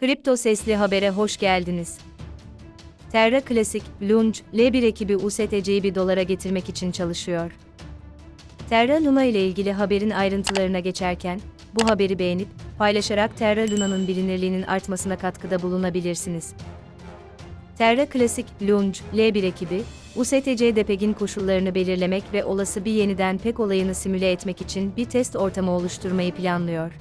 Kripto Sesli Haber'e hoş geldiniz. Terra Classic, Lunge, L1 ekibi USTC'yi bir dolara getirmek için çalışıyor. Terra Luna ile ilgili haberin ayrıntılarına geçerken, bu haberi beğenip, paylaşarak Terra Luna'nın bilinirliğinin artmasına katkıda bulunabilirsiniz. Terra Classic, Lunge, L1 ekibi, USTC depegin koşullarını belirlemek ve olası bir yeniden pek olayını simüle etmek için bir test ortamı oluşturmayı planlıyor.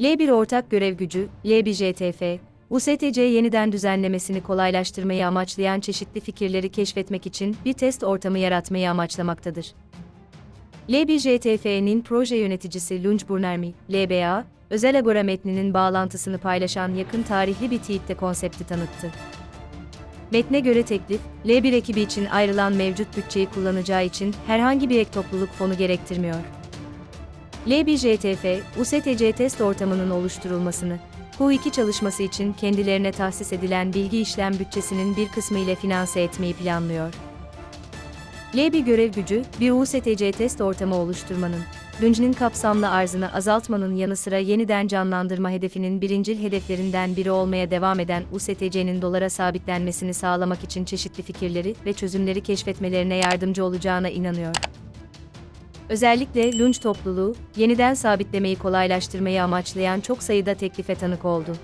L1 ortak görev gücü, L1JTF, USTC yeniden düzenlemesini kolaylaştırmayı amaçlayan çeşitli fikirleri keşfetmek için bir test ortamı yaratmayı amaçlamaktadır. L1JTF'nin proje yöneticisi Lunç Burnermi, LBA, özel agora metninin bağlantısını paylaşan yakın tarihli bir tweette konsepti tanıttı. Metne göre teklif, L1 ekibi için ayrılan mevcut bütçeyi kullanacağı için herhangi bir ek topluluk fonu gerektirmiyor. L1JTF, USTC test ortamının oluşturulmasını, Q2 çalışması için kendilerine tahsis edilen bilgi işlem bütçesinin bir kısmı ile finanse etmeyi planlıyor. L1 görev gücü, bir USTC test ortamı oluşturmanın, Lunge'nin kapsamlı arzını azaltmanın yanı sıra yeniden canlandırma hedefinin birincil hedeflerinden biri olmaya devam eden USTC'nin dolara sabitlenmesini sağlamak için çeşitli fikirleri ve çözümleri keşfetmelerine yardımcı olacağına inanıyor. Özellikle Lunch topluluğu, yeniden sabitlemeyi kolaylaştırmayı amaçlayan çok sayıda teklife tanık oldu.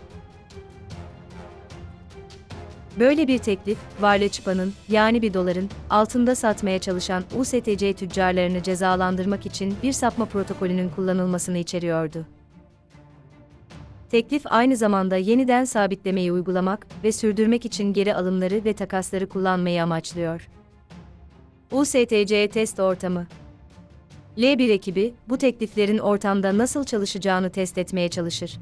Böyle bir teklif, varlı çıpanın, yani bir doların, altında satmaya çalışan USTC tüccarlarını cezalandırmak için bir sapma protokolünün kullanılmasını içeriyordu. Teklif aynı zamanda yeniden sabitlemeyi uygulamak ve sürdürmek için geri alımları ve takasları kullanmayı amaçlıyor. USTC test ortamı L1 ekibi, bu tekliflerin ortamda nasıl çalışacağını test etmeye çalışır.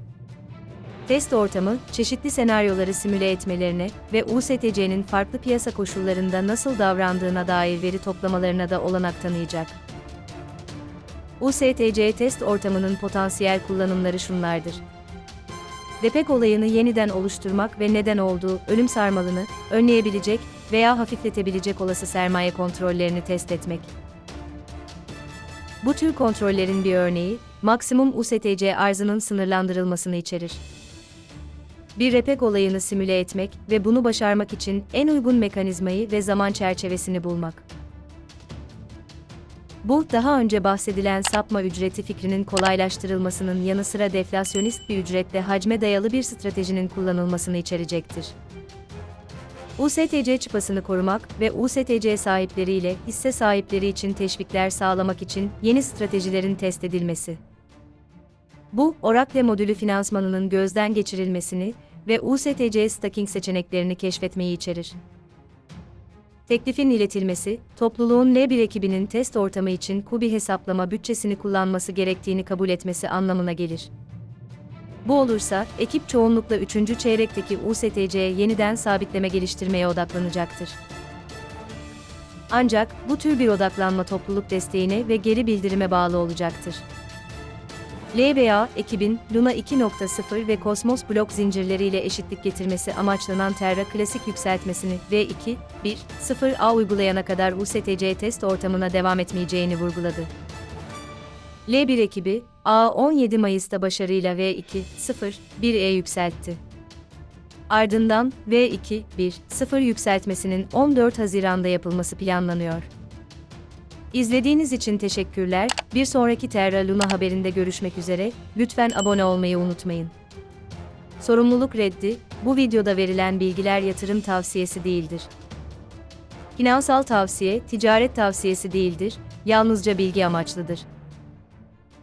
Test ortamı, çeşitli senaryoları simüle etmelerine ve USTC'nin farklı piyasa koşullarında nasıl davrandığına dair veri toplamalarına da olanak tanıyacak. USTC test ortamının potansiyel kullanımları şunlardır. Depek olayını yeniden oluşturmak ve neden olduğu ölüm sarmalını önleyebilecek veya hafifletebilecek olası sermaye kontrollerini test etmek. Bu tür kontrollerin bir örneği, maksimum USTC arzının sınırlandırılmasını içerir. Bir repek olayını simüle etmek ve bunu başarmak için en uygun mekanizmayı ve zaman çerçevesini bulmak. Bu, daha önce bahsedilen sapma ücreti fikrinin kolaylaştırılmasının yanı sıra deflasyonist bir ücretle hacme dayalı bir stratejinin kullanılmasını içerecektir. USTC çıpasını korumak ve USTC sahipleriyle hisse sahipleri için teşvikler sağlamak için yeni stratejilerin test edilmesi. Bu, Oracle modülü finansmanının gözden geçirilmesini ve USTC stacking seçeneklerini keşfetmeyi içerir. Teklifin iletilmesi, topluluğun L1 ekibinin test ortamı için KUBI hesaplama bütçesini kullanması gerektiğini kabul etmesi anlamına gelir. Bu olursa, ekip çoğunlukla 3. çeyrekteki USTC'ye yeniden sabitleme geliştirmeye odaklanacaktır. Ancak, bu tür bir odaklanma topluluk desteğine ve geri bildirime bağlı olacaktır. LBA, ekibin Luna 2.0 ve Cosmos blok zincirleriyle eşitlik getirmesi amaçlanan Terra klasik yükseltmesini V2, 1, 0A uygulayana kadar USTC test ortamına devam etmeyeceğini vurguladı. L1 ekibi, A 17 Mayıs'ta başarıyla V2, 0, 1E yükseltti. Ardından V2, 1, 0 yükseltmesinin 14 Haziran'da yapılması planlanıyor. İzlediğiniz için teşekkürler. Bir sonraki Terra Luna haberinde görüşmek üzere. Lütfen abone olmayı unutmayın. Sorumluluk reddi, bu videoda verilen bilgiler yatırım tavsiyesi değildir. Finansal tavsiye, ticaret tavsiyesi değildir, yalnızca bilgi amaçlıdır.